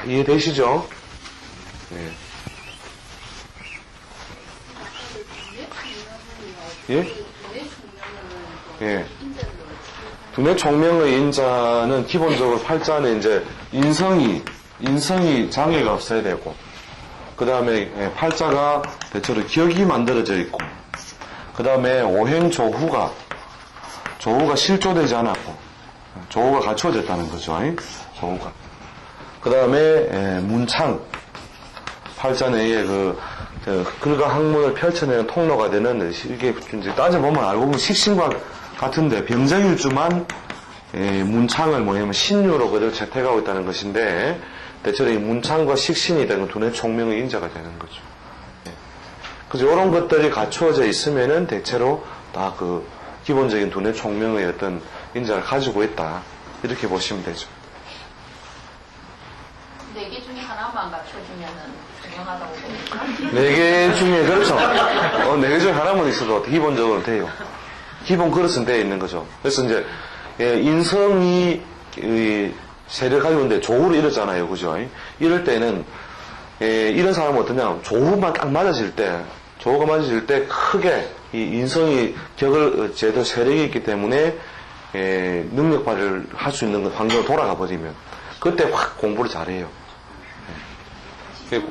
다 이해되시죠? 예. 예? 예. 두뇌 총명의 인자는 기본적으로 팔자는 이제 인성이 인성이 장애가 없어야 되고 그 다음에 팔자가 대체로 기억이 만들어져 있고 그 다음에 오행 조후가 조후가 실조되지 않았고 조후가 갖추어졌다는 거죠. 이? 조후가 그 다음에 문창 팔자 내에 그, 그 글과 학문을 펼쳐내는 통로가 되는 이게 이제 따져보면 알고 보면 식신과 같은데 병정일주만 예, 문창을 뭐냐면 신유로 그대로 채택하고 있다는 것인데 대체로 이 문창과 식신이 되는 두뇌 총명의 인자가 되는 거죠. 예. 그래서 이런 것들이 갖추어져 있으면은 대체로 다 그 기본적인 두뇌 총명의 어떤 인자를 가지고 있다 이렇게 보시면 되죠. 네개 중에 하나만 갖춰지면은 중요하다고 봅니까? 네개 중에 그렇죠. 어, 네개 중에 하나만 있어도 기본적으로 돼요. 기본 그릇은 되어 있는 거죠. 그래서 이제 예, 인성이 이, 세를 가지고 있는데 조후를 이렇잖아요, 그죠? 이럴 때는 예, 이런 사람은 어떠냐? 조후만 딱 맞아질 때, 조후가 맞아질 때 크게 이 인성이 격을 제대로 세력이 있기 때문에 예, 능력 발휘를 할 수 있는 그 환경으로 돌아가 버리면 그때 확 공부를 잘해요. 예.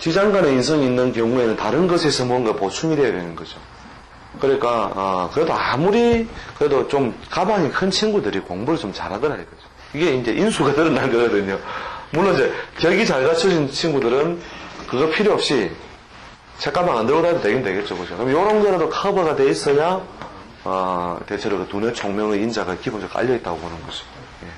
지장간의 인성이 있는 경우에는 다른 것에서 뭔가 보충이 돼야 되는 거죠. 그러니까 어, 그래도 아무리 그래도 좀 가방이 큰 친구들이 공부를 좀 잘하더라 이거죠. 이게 이제 인수가 드러난 거거든요. 물론 이제 격이 잘 갖춰진 친구들은 그거 필요 없이 책가방 안 들고 다녀도 되긴 되겠죠, 그죠? 그럼 이런 거라도 커버가 돼 있어야 어, 대체로 그 두뇌 총명의 인자가 기본적으로 깔려 있다고 보는 거죠. 예.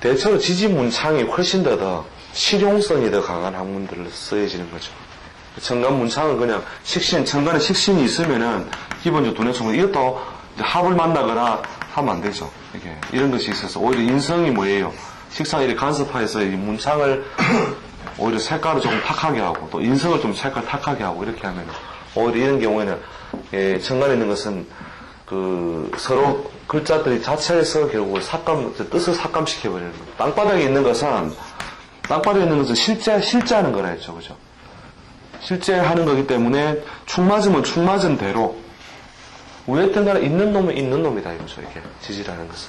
대체로 지지문창이 훨씬 더, 더 실용성이 더 강한 학문들을 쓰여지는 거죠. 청간 문창은 그냥 식신, 청간에 식신이 있으면은 기본적으로 두뇌 총명 이것도 합을 만나거나 하면 안 되죠. 이게 이런 것이 있어서 오히려 인성이 뭐예요? 식상 이렇게 간섭하여서 이 문창을 오히려 색깔을 조금 탁하게 하고 또 인성을 좀 색깔 탁하게 하고 이렇게 하면 오히려 이런 경우에는 예, 청간에 있는 것은 그 서로 글자들이 자체에서 결국 삭감 뜻을 삭감시켜 버리는 거예요. 땅바닥에 있는 것은 땅바닥에 있는 것은 실제 실제 하는 거라 했죠, 그죠? 실제 하는 거기 때문에 축 맞으면 축 맞은 대로 위에 뜬 거는 있는 놈은 있는 놈이다 이거죠, 이게 지지라는 것은.